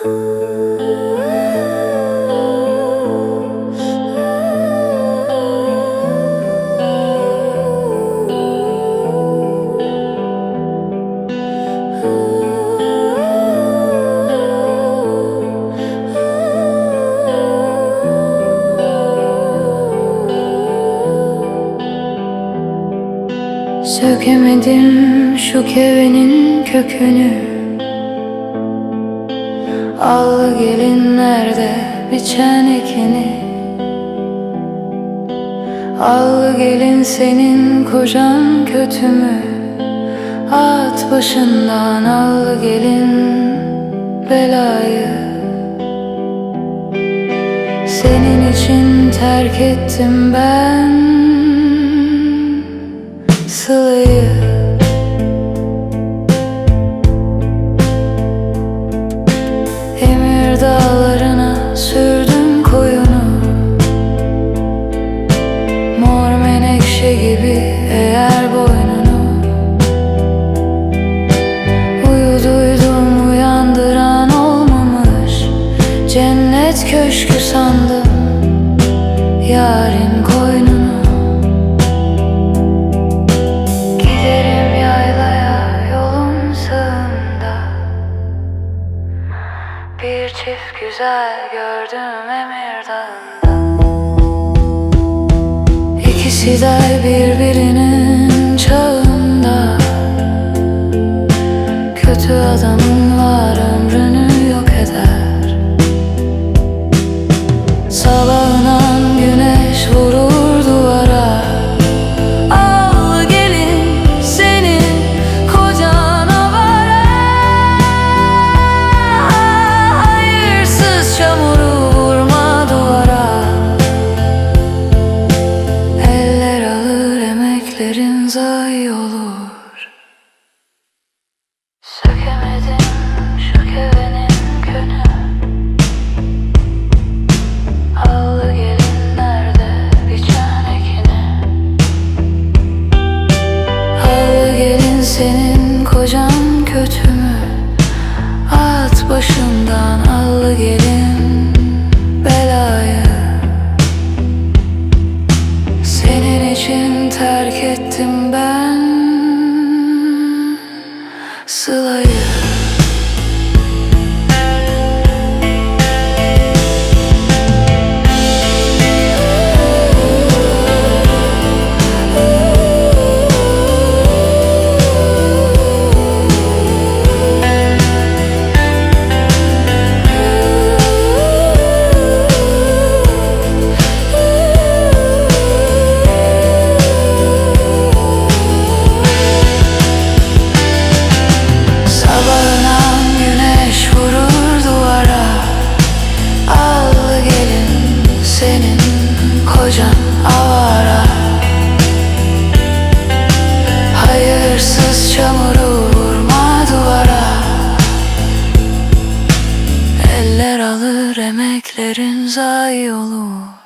Sökemedim şu kevenin kökünü Al gelin nerede biçen ekini? Al gelin senin kocan kötü mü? At başından al gelin belayı. Senin için terk ettim ben Sıla'yı çift güzel gördüm Emir Dağı'nda. İkisi de birbirinin çağında. Kötü adamın var ömrünü zayi olur. Sökemedim şu kevenin könü. Al gelin nerede biçen ekini Al gelin senin kocan kötü mü? At başından al gelin terk ettim ben. Sıla'yı kocan avara. Hayırsız çamuru vurma duvara. Eller alır emeklerin zayi olur